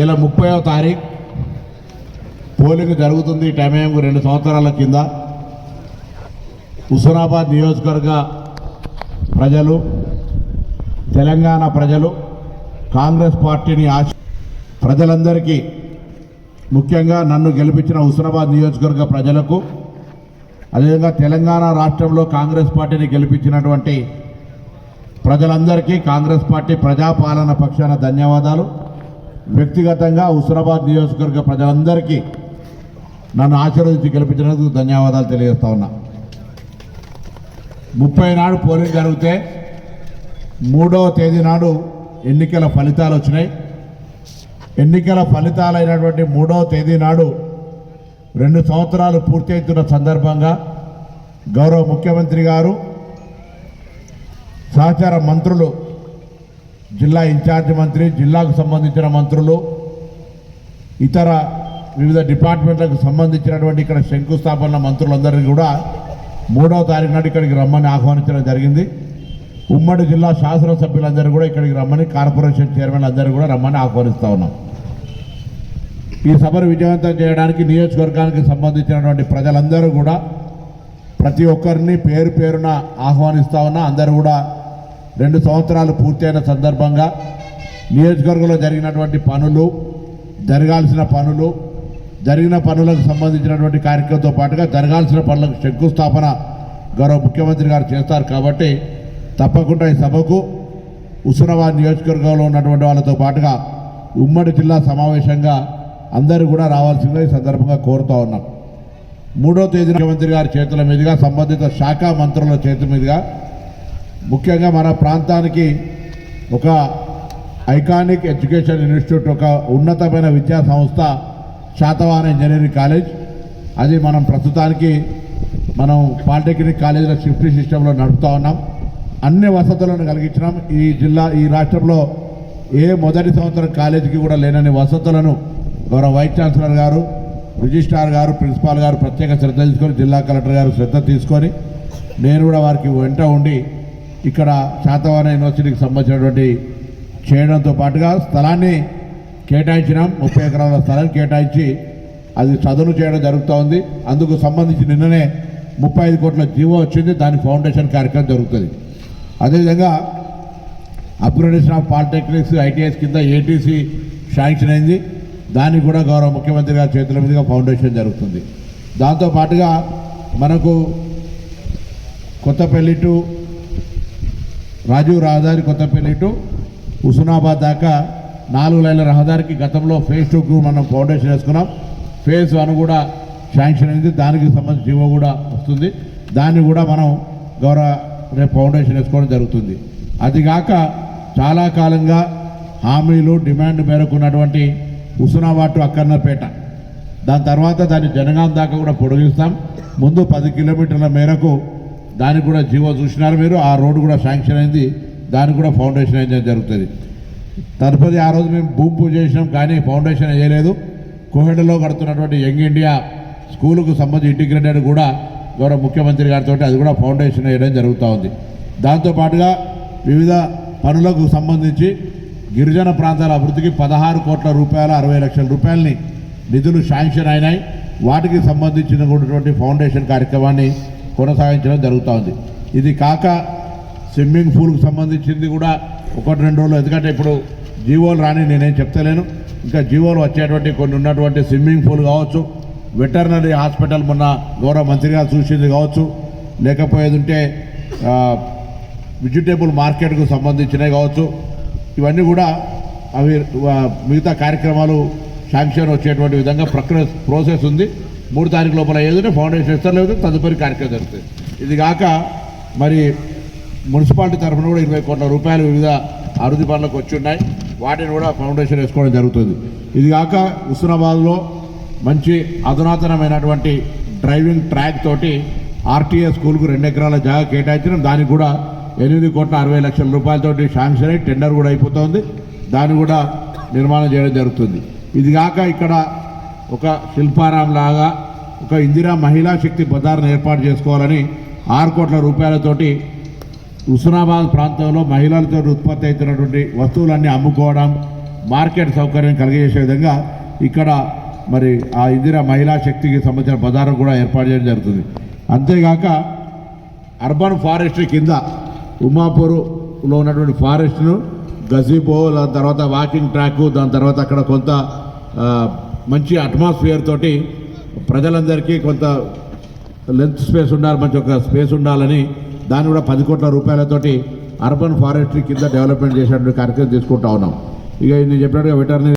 ఇలా ముప్పైవ తారీఖు పోలింగ్ జరుగుతుంది ఈ రెండు సంవత్సరాల కింద. హుస్నాబాద్ నియోజకవర్గ ప్రజలు తెలంగాణ ప్రజలు కాంగ్రెస్ పార్టీని ఆశ ప్రజలందరికీ ముఖ్యంగా నన్ను గెలిపించిన హుస్నాబాద్ నియోజకవర్గ ప్రజలకు అదేవిధంగా తెలంగాణ రాష్ట్రంలో కాంగ్రెస్ పార్టీని గెలిపించినటువంటి ప్రజలందరికీ కాంగ్రెస్ పార్టీ ప్రజాపాలన పక్షాన ధన్యవాదాలు. వ్యక్తిగతంగా హుస్నాబాద్ నియోజకవర్గ ప్రజలందరికీ నన్ను ఆశీర్వదించి గెలిపించినందుకు ధన్యవాదాలు తెలియజేస్తా ఉన్నా. ముప్పై నాడు పోలింగ్ జరిగితే మూడవ తేదీ నాడు ఎన్నికల ఫలితాలు వచ్చినాయి. ఎన్నికల ఫలితాలైనటువంటి మూడవ తేదీ నాడు రెండు సంవత్సరాలు పూర్తి అవుతున్న సందర్భంగా గౌరవ ముఖ్యమంత్రి గారు సహచార మంత్రులు జిల్లా ఇన్ఛార్జ్ మంత్రి జిల్లాకు సంబంధించిన మంత్రులు ఇతర వివిధ డిపార్ట్మెంట్లకు సంబంధించినటువంటి ఇక్కడ శంకుస్థాపన మంత్రులందరినీ కూడా మూడవ తారీఖు నాడు ఇక్కడికి రమ్మని ఆహ్వానించడం జరిగింది. ఉమ్మడి జిల్లా శాసనసభ్యులందరూ కూడా ఇక్కడికి రమ్మని కార్పొరేషన్ చైర్మన్ అందరూ కూడా రమ్మని ఆహ్వానిస్తూ ఉన్నాం. ఈ సభను విజయవంతం చేయడానికి నియోజకవర్గానికి సంబంధించినటువంటి ప్రజలందరూ కూడా ప్రతి ఒక్కరిని పేరు పేరున ఆహ్వానిస్తా ఉన్నా అందరూ కూడా రెండు సంవత్సరాలు పూర్తయిన సందర్భంగా నియోజకవర్గంలో జరిగినటువంటి పనులు జరగాల్సిన పనులు జరిగిన పనులకు సంబంధించినటువంటి కార్యక్రమంతో పాటుగా జరగాల్సిన పనులకు శంకుస్థాపన గౌరవ ముఖ్యమంత్రి గారు చేస్తారు కాబట్టి తప్పకుండా ఈ సభకు ఉస్మానాబాద్ నియోజకవర్గంలో ఉన్నటువంటి వాళ్ళతో పాటుగా ఉమ్మడి జిల్లా సమావేశంగా అందరూ కూడా రావాల్సిందిగా ఈ సందర్భంగా కోరుతూ ఉన్నాం. మూడో తేదీ ముఖ్యమంత్రి గారి చేతుల మీదుగా సంబంధిత శాఖ మంత్రుల చేతుల మీదుగా ముఖ్యంగా మన ప్రాంతానికి ఒక ఐకానిక్ ఎడ్యుకేషన్ ఇన్స్టిట్యూట్ ఒక ఉన్నతమైన విద్యా సంస్థ శాతవాన ఇంజనీరింగ్ కాలేజ్. అది మనం ప్రస్తుతానికి మనం పాలిటెక్నిక్ కాలేజీల షిఫ్ట్ సిస్టంలో నడుపుతూ ఉన్నాం. అన్ని వసతులను కలిగించినాం. ఈ జిల్లా ఈ రాష్ట్రంలో ఏ మొదటి సంవత్సరం కాలేజీకి కూడా లేనని వసతులను గౌరవ వైస్ ఛాన్సలర్ గారు రిజిస్ట్రార్ గారు ప్రిన్సిపాల్ గారు ప్రత్యేక శ్రద్ధ తీసుకొని జిల్లా కలెక్టర్ గారు శ్రద్ధ తీసుకొని నేను కూడా వారికి వెంట ఉండి ఇక్కడ శాతవరం యూనివర్సిటీకి సంబంధించినటువంటి చేయడంతో పాటుగా స్థలాన్ని కేటాయించినాం. ముప్పై ఎకరాల స్థలాన్ని కేటాయించి అది చదును చేయడం జరుగుతూ ఉంది. అందుకు సంబంధించి నిన్ననే ముప్పై ఐదు కోట్ల జీవో వచ్చింది. దాని ఫౌండేషన్ కార్యక్రమం జరుగుతుంది. అదేవిధంగా అప్గ్రేడేషన్ ఆఫ్ పాలిటెక్నిక్స్ ఐటీఎస్ కింద ఏటీసీ శాంక్షన్ అయింది. దానికి కూడా గౌరవ ముఖ్యమంత్రి గారి చేతుల మీదుగా ఫౌండేషన్ జరుగుతుంది. దాంతో పాటుగా మనకు కొత్తపల్లి టు రాజీవ్ రహదారి కొత్తపల్లి టు హుస్నాబాద్ దాకా నాలుగు లైన్ల రహదారికి గతంలో ఫేజ్ టూకు మనం ఫౌండేషన్ వేసుకున్నాం. ఫేజ్ వన్ కూడా శాంక్షన్ అయింది. దానికి సంబంధించి జీవో కూడా వస్తుంది. దాన్ని కూడా మనం గౌరవ రేపు ఫౌండేషన్ వేసుకోవడం జరుగుతుంది. అదిగాక చాలా కాలంగా హామీలు డిమాండ్ మేరకు ఉన్నటువంటి హుస్నాబాద్ టు అక్కన్నపేట. దాని తర్వాత దాన్ని జనగాం దాకా కూడా పొడిగిస్తాం. ముందు పది కిలోమీటర్ల మేరకు దానికి కూడా జీవో చూసినారు మీరు ఆ రోడ్డు కూడా శాంక్షన్ అయింది దానికి కూడా ఫౌండేషన్ అయితే జరుగుతుంది. తదుపరి ఆ రోజు మేము భూమి పూజ చేసినాం కానీ ఫౌండేషన్ చేయలేదు కోహెడలో కడుతున్నటువంటి యంగ్ ఇండియా స్కూలుకు సంబంధించి ఇంటిగ్రేటెడ్ కూడా గౌరవ ముఖ్యమంత్రి గారితో అది కూడా ఫౌండేషన్ వేయడం జరుగుతూ ఉంది. దాంతోపాటుగా వివిధ పనులకు సంబంధించి గిరిజన ప్రాంతాల అభివృద్ధికి పదహారు కోట్ల రూపాయల అరవై లక్షల రూపాయలని నిధులు శాంక్షన్ అయినాయి. వాటికి సంబంధించినటువంటి ఫౌండేషన్ కార్యక్రమాన్ని కొనసాగించడం జరుగుతూ ఉంది ఇది కాక స్విమ్మింగ్ పూల్కి సంబంధించింది కూడా ఒకటి రెండు రోజులు. ఎందుకంటే ఇప్పుడు జీవోలు రాని నేనేం చెప్తలేను. ఇంకా జీవోలు వచ్చేటువంటి కొన్ని ఉన్నటువంటి స్విమ్మింగ్ పూల్ కావచ్చు వెటర్నరీ హాస్పిటల్ మొన్న గౌరవ మంత్రి గారు చూసింది కావచ్చు లేకపోయేది ఉంటే వెజిటేబుల్ మార్కెట్కు సంబంధించినవి కావచ్చు. ఇవన్నీ కూడా అవి మిగతా కార్యక్రమాలు శాంక్షన్ వచ్చేటువంటి విధంగా ప్రక్రియ ప్రాసెస్ ఉంది. మూడు తారీఖు లోపల ఏదైనా ఫౌండేషన్ ఇస్తారు లేదు తదుపరి కార్యక్రమం జరుగుతుంది. ఇది కాక మరి మున్సిపాలిటీ తరఫున కూడా ఇరవై కోట్ల రూపాయలు వివిధ అభివృద్ధి పనులకు వచ్చి ఉన్నాయి. వాటిని కూడా ఫౌండేషన్ వేసుకోవడం జరుగుతుంది. ఇది కాక హుస్నాబాద్లో మంచి అధునాతనమైనటువంటి డ్రైవింగ్ ట్రాక్ తోటి ఆర్టీఏ స్కూల్కు రెండు ఎకరాల జాగా కేటాయించడం. దానికి కూడా ఎనిమిది కోట్ల అరవై లక్షల రూపాయలతోటి శాంక్షన్ అయి టెండర్ కూడా అయిపోతుంది. దాన్ని కూడా నిర్మాణం చేయడం జరుగుతుంది. ఇది కాక ఇక్కడ ఒక శిల్పారాం లాగా ఒక ఇందిరా మహిళా శక్తి బజార్ను ఏర్పాటు చేసుకోవాలని ఆరు కోట్ల రూపాయలతోటి హుస్నాబాద్ ప్రాంతంలో మహిళలతో ఉత్పత్తి అవుతున్నటువంటి వస్తువులన్నీ అమ్ముకోవడం మార్కెట్ సౌకర్యం కలిగజేసే విధంగా ఇక్కడ మరి ఆ ఇందిరా మహిళా శక్తికి సంబంధించిన బజారు కూడా ఏర్పాటు చేయడం జరుగుతుంది. అంతేగాక అర్బన్ ఫారెస్ట్రీ కింద ఉమాపూర్లో ఉన్నటువంటి ఫారెస్ట్ను గజీబో దాని తర్వాత వాకింగ్ ట్రాక్ దాని తర్వాత అక్కడ కొంత మంచి అట్మాస్ఫియర్ తోటి ప్రజలందరికీ కొంత లెంత్ స్పేస్ ఉండాలి మంచి ఒక స్పేస్ ఉండాలని దాన్ని కూడా పది కోట్ల రూపాయలతోటి అర్బన్ ఫారెస్ట్రీ కింద డెవలప్మెంట్ చేసేటువంటి కార్యక్రమం తీసుకుంటా ఉన్నాం. ఇక నేను చెప్పినట్టుగా వెటర్నరీ